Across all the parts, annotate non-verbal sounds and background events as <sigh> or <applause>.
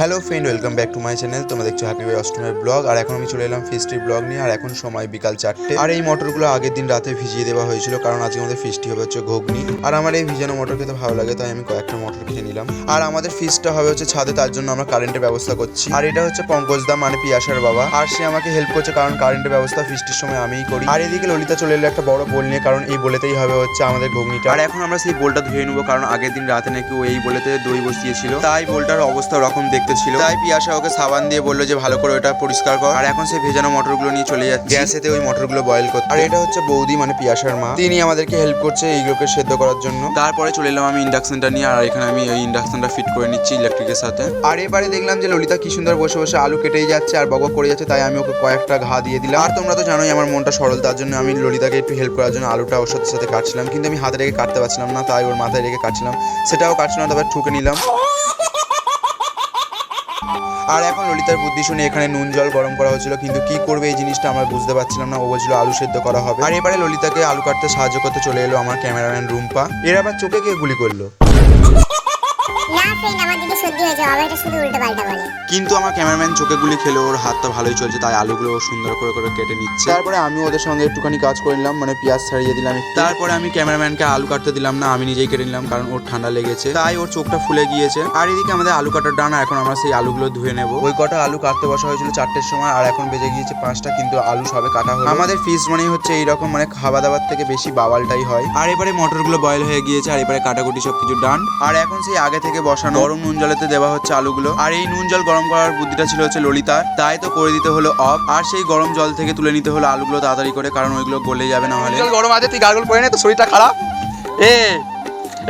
Hello friend welcome back to my channel তোমরা দেখছ happy বাই অষ্টমের ব্লগ আর এখন আমি চলে এলাম ফিস্টির ব্লগ নিয়ে। আর এখন সময় বিকাল চারটে। আর এই মটরগুলো আগের দিন রাতে ভিজিয়ে দেওয়া হয়েছিল, কারণ আজকে আমাদের ফিস্টি হবে হচ্ছে ঘুগনি। আর আমার এই ভিজানো মটর খেতে ভালো লাগে, তাই আমি কয়েকটা মটর কিনে নিলাম। আর আমাদের ফিস্টটা হবে হচ্ছে ছাদে, তার জন্য আমরা কারেন্টের ব্যবস্থা করছি। আর এটা হচ্ছে পঙ্কজ দা মানে পিয়াসার বাবা। আর সে আমাকে হেল্প করছে, কারণ কারেন্টের ব্যবস্থা ফিস্টির সময় আমিই করি। আর এদিকে ললিতা চলে এলো একটা বড় বোল নিয়ে, কারণ এই বলেতেই হবে হচ্ছে আমাদের ঘুগনিটা। আর এখন আমরা সেই বোলটা ধুয়ে নেব, কারণ আগের দিন রাতে নাকি ও এই বলেতে দই বসিয়েছিল। তাই বোলটার অবস্থা ওরকম দেখতে ছিল। তাই পিয়াসা ওকে সাবান দিয়ে বলল যে ভালো করে ওটা পরিষ্কার কর। আর এখন সেই ভেজানো মটরগুলো নিয়ে চলে যাচ্ছে। গ্যাসেতে ওই মটরগুলো বয়েল করতে। আর এটা হচ্ছে বৌদি মানে পিয়াসার মা। তিনি আমাদেরকে হেল্প করছে এইগুলোকে সেদ্ধ করার জন্য। তারপরে চলে এলাম আমি ইন্ডাকশনটা নিয়ে আর এখানে আমি এই ইন্ডাকশনটা ফিট করে নিচ্ছি ইলেকট্রিকের সাথে। আর এবারে দেখলাম যে ললিতা কি সুন্দর বসে বসে আলু কেটেই যাচ্ছে আর বক করে যাচ্ছে তাই আমি ওকে কয়েকটা ঘা দিয়ে দিলাম। আর তোমরা তো জানোই আমার মনটা সরল তার জন্য আমি ললিতাকে একটু হেল্প করার জন্য আলুটা ওর সাথে সাথে কাটছিলাম। কিন্তু আমি হাতে রেখে কাটতে পারছিলাম না তাই ওর মাথায় রেখে কাটছিলাম। সেটাও কাটছিলাম তারপর ঠুকে নিলাম। আর এখন ললিতার বুদ্ধি শুনে এখানে নুন জল গরম করা হয়েছিল কিন্তু কি করবে এই জিনিসটা আমরা বুঝতে পারছিলাম না। ও বলছিল আলু সেদ্ধ করা হবে। আর এবারে ললিতাকে আলু কাটতে সাহায্য করতে চলে এলো আমার ক্যামেরাম্যান রুম্পা। এর আবার চোখে গিয়ে গুলি করল। না ফ্রেন্ড আমার দিদি সর্দি হয়েছে বাবা এটা শুধু উল্টো পাল্টা বলে। কিন্তু আমার ক্যামেরাম্যান চোখে গুলি খেলে ওর হাতটা ভালোই চলছে তাই আলুগুলো ও সুন্দর করে করে কেটে নিচ্ছে। তারপরে আমি ওদের সঙ্গে একটুখানি কাজ করে নিলাম মানে পেঁয়াজ ছাড়িয়ে দিলাম তারপরে আমি ক্যামেরাম্যানকে আলু কাটতে দিলাম না আমি নিজেই কেটে নিলাম কারণ ওর ঠান্ডা লেগেছে। তাই ওর চোখটা ফুলে গিয়েছে। আর এদিকে আমাদের আলু কাটার ডানা এখন আমরা সেই আলুগুলো ধুয়ে নেব। ওই কটা আলু কাটতে বসা হয়েছিল চারটের সময় আর এখন বেজে গিয়েছে পাঁচটা কিন্তু আলু সবে কাটা হলো। আমাদের ফিস মানে হচ্ছে এইরকম মানে খাওয়া দাওয়ার থেকে বেশি বাওয়ালটাই হয়। আর এবারে মটরগুলো বয়েল হয়ে গিয়েছে আর এবারে কাটাকুটি সব কিছু ডান আর এখন সেই আগে থেকে বসানো। গরম নুন জলেতে দেওয়া হচ্ছে আলুগুলো। আর এই নুন জল গরম করার বুদ্ধিটা ছিল হচ্ছে ললিতার। তাই তো করে দিতে হলো অফ। আর সেই গরম জল থেকে তুলে নিতে হলো আলুগুলো তাড়াতাড়ি করে কারণ ওইগুলো গলে যাবে না হলে। জল গরম আছে তুই গার্গল করে নে তো শরীরটা খারাপ। এ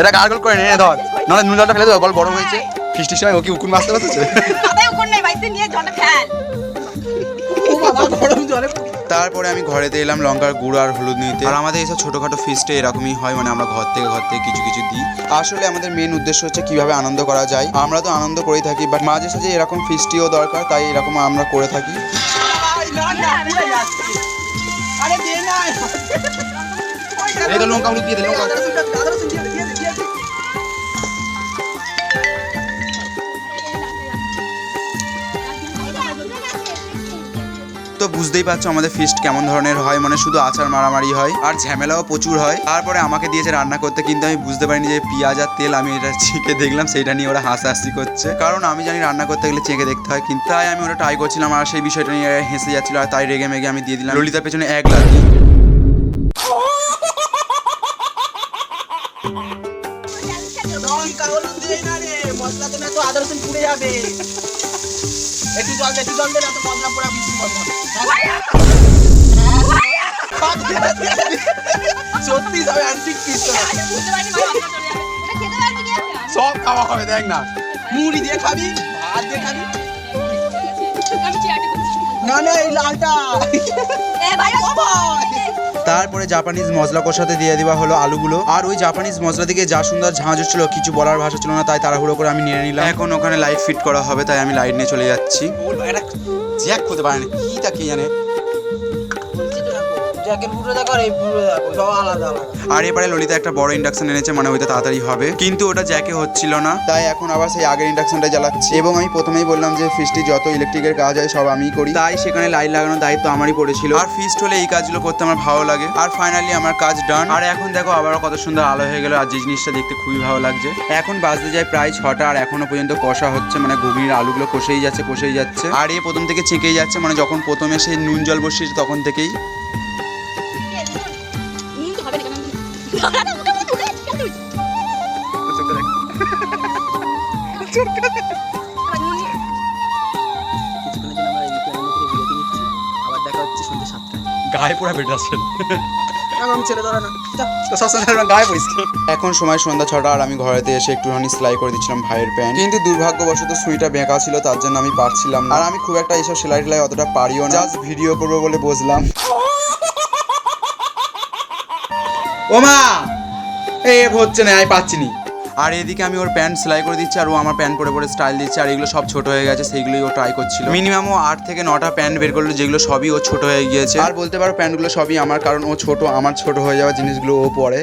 এটা গার্গল করে নে ধর। নাহলে নুন জলটা ফেলে দেবো বল গরম হয়েছে। ফিস্টির সময় ও কি উকুন মারতে পারতেছে গরম জলে তারপরে আমি ঘরেতে এলাম লঙ্কার গুঁড়ো আর হলুদ নিতে। আর আমাদের এইসব ছোটোখাটো ফিস্টে এরকমই হয় মানে আমরা ঘর থেকে ঘর থেকে কিছু কিছু দিই। আসলে আমাদের মেন উদ্দেশ্য হচ্ছে কীভাবে আনন্দ করা যায়। আমরা তো আনন্দ করেই থাকি বাট মাঝে সাঝে এরকম ফিস্টিও দরকার তাই এরকম আমরা করে থাকি। আরে দে না। এই তো লঙ্কা হলুদ দিয়ে দে লঙ্কা বুঝতেই পারছ আমাদের ফিস্ট কেমন ধরনের হয় মানে শুধু আচার মারামারি হয় আর ঝামেলাও প্রচুর হয়। তারপরে আমাকে দিয়েছে রান্না করতে কিন্তু আমি বুঝতে পারিনি যে পেঁয়াজ আর তেল আমি এটা চেখে দেখলাম সেটা নিয়ে ওরা হাসাহাসি করছে। কারণ আমি জানি রান্না করতে গেলে চেঁকে দেখতে হয় কিন্তু তাই আমি ওটা ট্রাই করছিলাম আর সেই বিষয়টা নিয়ে হেসে যাচ্ছিল আর তাই রেগে মেগে আমি দিয়ে দিলাম। ললিতার পেছনে এক লাথি। লঙ্কা হলুদ দিয়ে না রে মশলা তো না তো আদা রসুন পুড়ে যাবে। <laughs> একটু জল দে একটু জল দে না তো মশলা পোড়া মশলা সত্যি সব অ্যান্টিক পিস সব খাওয়া হবে দেখ না। মুড়ি দিয়ে খাবি ভাত দিয়ে খাবি। না না এই লালটা। এ ভাই ও ভাই। তারপরে জাপানিজ মশলা কষাতে দিয়ে দেওয়া হলো আলুগুলো। আর ওই জাপানিজ মশলা থেকে যা সুন্দর ঝাঁজ হচ্ছিল, কিছু বলার ভাষা ছিল না, তাই তাড়াহুড়ো করে আমি নিয়ে নিলাম। এখন ওখানে লাইট ফিট করা হবে, তাই আমি লাইট নিয়ে চলে যাচ্ছি। জ্যাক হতে পারে না কি তা কে জানে? আর এবারে ললিতা একটা বড় ইন্ডাকশন এনেছে মানে ওইটা তাড়াতাড়ি হবে। কিন্তু ওটা জ্যাকে হচ্ছিল না। তাই এখন আবার সেই আগের ইন্ডাকশনটা জ্বালাচ্ছি। এবং আমি প্রথমেই বললাম যে ফিস্টি যত ইলেকট্রিকের কাজ হয়, সব আমিই করি। তাই সেখানে লাইট লাগানোর দায়িত্ব আমারই পড়েছিল। আর ফিস্ট হলে এই কাজগুলো করতে আমার ভালো লাগে। আর ফাইনালি আমার কাজ ডান আর এখন দেখো আবারও কত সুন্দর আলো হয়ে গেল, আর যে জিনিসটা দেখতে খুবই ভালো লাগছে। এখন বাজতে যায় প্রায় ছটা, আর এখনও পর্যন্ত কষা হচ্ছে মানে ঘুগনির আলুগুলো কষেই যাচ্ছে কষেই যাচ্ছে। আর এ প্রথম থেকে ছেঁকেই যাচ্ছে মানে যখন প্রথমে সেই নুন জল বসিয়েছে তখন থেকেই গায়ে পোড়া বেটা আছেন। এখন সময় সন্ধ্যা ছটা আর আমি ঘরেতে এসে একটুখানি সেলাই করে দিচ্ছিলাম ভাইয়ের প্যান্ট। কিন্তু দুর্ভাগ্যবশত সুইটা বেঁকা ছিল তার জন্য আমি পারছিলাম না। আর আমি খুব একটা এইসব সেলাই টেলাই অতটা পারিও না। জাস্ট ভিডিও করব বলে বসলাম। ও মা এ হচ্ছে না আমি পাচ্ছি নি। আর এদিকে আমি ওর প্যান্ট সেলাই করে দিচ্ছি, আর ও আমার প্যান্ট পরে পরে স্টাইল দিচ্ছে, আর এগুলো সব ছোট হয়ে গেছে, সেইগুলোই ও ট্রাই করছিল। মিনিমাম ও আট থেকে নটা প্যান্ট বের করল, যেগুলো সবই ও ছোট হয়ে গিয়েছে। আর বলতে পারো, প্যান্টগুলো সবই আমার, কারণ ও ছোট, আমার ছোট হয়ে যাওয়া জিনিসগুলো ও পরে।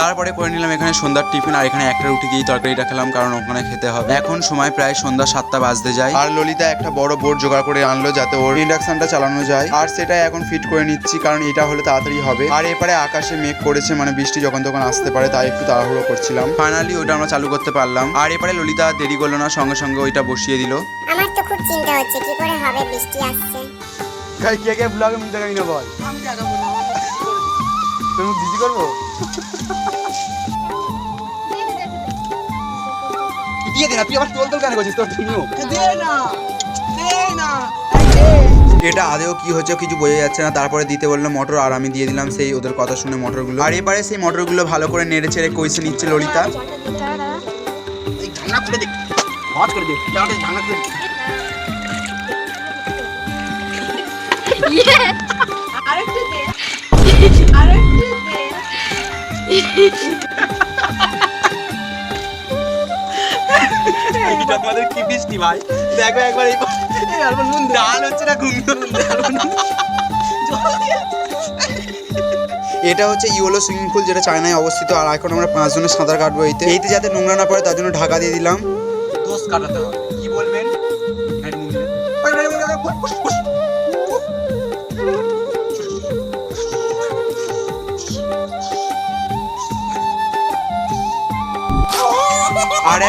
তারপরে করে নিলাম এখানে সন্ধ্যার টিফিন আর এখানে একটা রুটি দিয়েই তরকারিটা খেলাম কারণ ওখানে খেতে হবে। এখন সময় প্রায় সন্ধ্যা সাতটা বাজতে যায়। আর ললিতা একটা বড় বোর্ড জোগাড় করে আনলো যাতে ওর ইন্ডাকশনটা চালানো যায়। আর সেটা এখন ফিট করে নিচ্ছি কারণ এটা হলে তাড়াতাড়ি হবে। আর এপারে আকাশে মেঘ করেছে মানে বৃষ্টি যখন তখন আসতে পারে তাই একটু তাড়াহুড়ো করছিলাম। ফাইনালি ওটা আমরা চালু করতে পারলাম। আর এপারে ললিতা দেরি করল না সঙ্গে সঙ্গে ওইটা বসিয়ে দিল। আমার তো খুব চিন্তা হচ্ছে কি করে হবে বৃষ্টি আসছে। কে কে ব্লগে মুখ দেখাবি না বল? তুমি বিজি করব? দিয়ে দে না তুই আবার তোল তোল কেন করছিস তোর তুমিও এটা আদেও কি হচ্ছে কিছু বোঝা যাচ্ছে না। তারপরে দিতে বলল মোটর আর আমি দিয়ে দিলাম সেই ওদের কথা শুনে মোটরগুলো। আর এবারে সেই মোটরগুলো ভালো করে নেড়ে ছেড়ে কইসে নিচ্ছে ললিতা। আরেকটু দে আরেকটু দে তোমাদের কি বৃষ্টি ভাই? দেখো একবার এই এই আলবন নুন ডাল হচ্ছে না ঘুম এটা হচ্ছে ইওলো সুইমিং পুল যেটা চায়নায় অবস্থিত। আর এখন আমরা পাঁচজনের সাঁতার কাটবো এইতে। এইতে যাতে নোংরা না পড়ে তার জন্য ঢাকা দিয়ে দিলাম। দোষ কাটাতে হবে।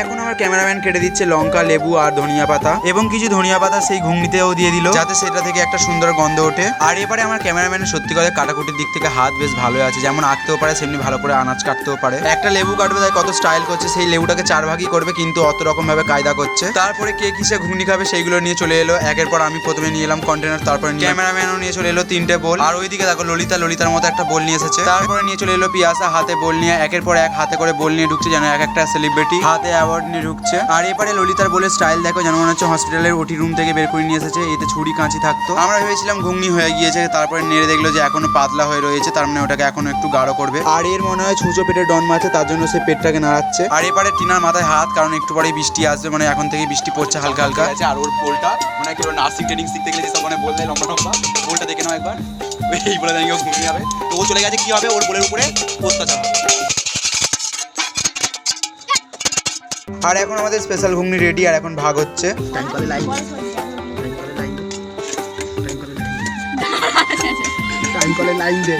এখন আমার ক্যামেরাম্যান কেটে দিচ্ছে লঙ্কা, লেবু আর ধনিয়া পাতা। এবং কিছু ধনিয়া পাতা সেই ঘুগনিতেও দিয়ে দিল, যাতে সেটা থেকে একটা সুন্দর গন্ধ ওঠে। আর এবারে আমার ক্যামেরাম্যানের সত্যি কথা কাটাকুটির দিক থেকে হাত বেশ ভালো আছে, যেমন আঁকতেও পারে, সেমনি ভালো করে আনাজ কাটতেও পারে। একটা লেবু কাটবে, তাই কত স্টাইল করছে, সেই লেবুটাকে চার ভাগই করবে, কিন্তু অত রকম ভাবে কায়দা করছে। তারপরে কে কিসে ঘুগনি খাবে, সেইগুলো নিয়ে চলে এলো। একের পর আমি প্রথমে নিয়ে এলাম কন্টেনার তারপরে ক্যামেরাম্যানও নিয়ে চলে এলো তিনটে বোল আর ওইদিকে দেখো, ললিতা, ললিতার মতো একটা বোল নিয়ে এসেছে। তারপরে নিয়ে চলে এলো পিয়াসা, হাতে বোল নিয়ে, একের পর এক হাতে করে বোল নিয়ে ঢুকছে, যেন এক একটা সেলিব্রিটি হাতে অ্যাওয়ার্ড নিয়ে ঢুকছে। আর এবারে ললিতার বলে স্টাইল দেখো, যেন মনে হচ্ছে হসপিটালের ওটি রুম থেকে বের করে নিয়ে এসেছে। এতে ছুরি কাঁচি থাকতো। আমরা ভেবেছিলাম ঘুগনি হয়ে গিয়েছে, তারপরে নেড়ে দেখল যে এখনও পাতলা হয়ে রয়েছে, তার মানে ওটাকে এখনও একটু গাঢ় করবে। আর এর মনে হয় ছুঁচো পেটে ডন মারছে, তার জন্য সে পেটটাকে নাড়াচ্ছে। আর এবারে টিনার মাথায় হাত, কারণ একটু পরেই বৃষ্টি আসবে মানে এখন থেকে বৃষ্টি পড়ছে হালকা হালকা। আর ওর পোলটা মানে কি ওর নার্সিং, ট্রেনিং শিখতে গেলে যেসব মানে বললে লম্বা লম্বা, পোলটা দেখে নাও একবার। এই বলে দেখি ঘুমিয়ে যাবে তো ও চলে গেছে, কি হবে? ওর বোলের উপরে অত্যাচার হবে। আর এখন আমাদের স্পেশাল ঘুগনি রেডি আর এখন ভাগ হচ্ছে। টাইম করে লাইন টাইম করে লাইন টাইম করে লাইন টাইম করে লাইন দে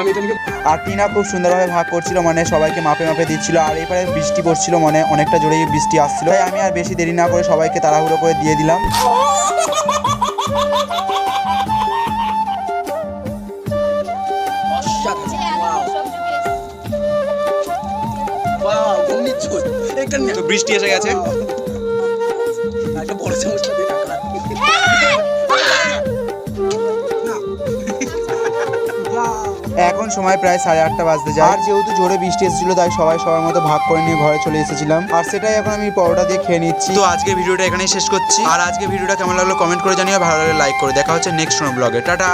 আমি এখানে আর টিনা খুব সুন্দরভাবে ভাগ করছিল মানে সবাইকে মাপে মাপে দিচ্ছিল আর এবারে বৃষ্টি পড়ছিল মানে অনেকটা জোরেই বৃষ্টি আসছিল। তাই আমি আর বেশি দেরি না করে সবাইকে তাড়াহুড়ো করে দিয়ে দিলাম। <laughs> তো বৃষ্টি এসে গেছে। একটা বড় দিয়ে টাকা। <laughs> এখন সময় প্রায় সাড়ে আটটা বাজতে যায়। আর যেহেতু জোরে বৃষ্টি এসেছিল তাই সবাই সবার মতো ভাগ করে নিয়ে ঘরে চলে এসেছিলাম। আর সেটাই এখন আমি পরোটা দিয়ে খেয়ে নিচ্ছি। তো আজকে ভিডিওটা এখানেই শেষ করছি। আর আজকে ভিডিওটা কেমন লাগল কমেন্ট করে জানিও। ভালো লাগলে লাইক করে। দেখা হচ্ছে নেক্সট ব্লগে টাটা!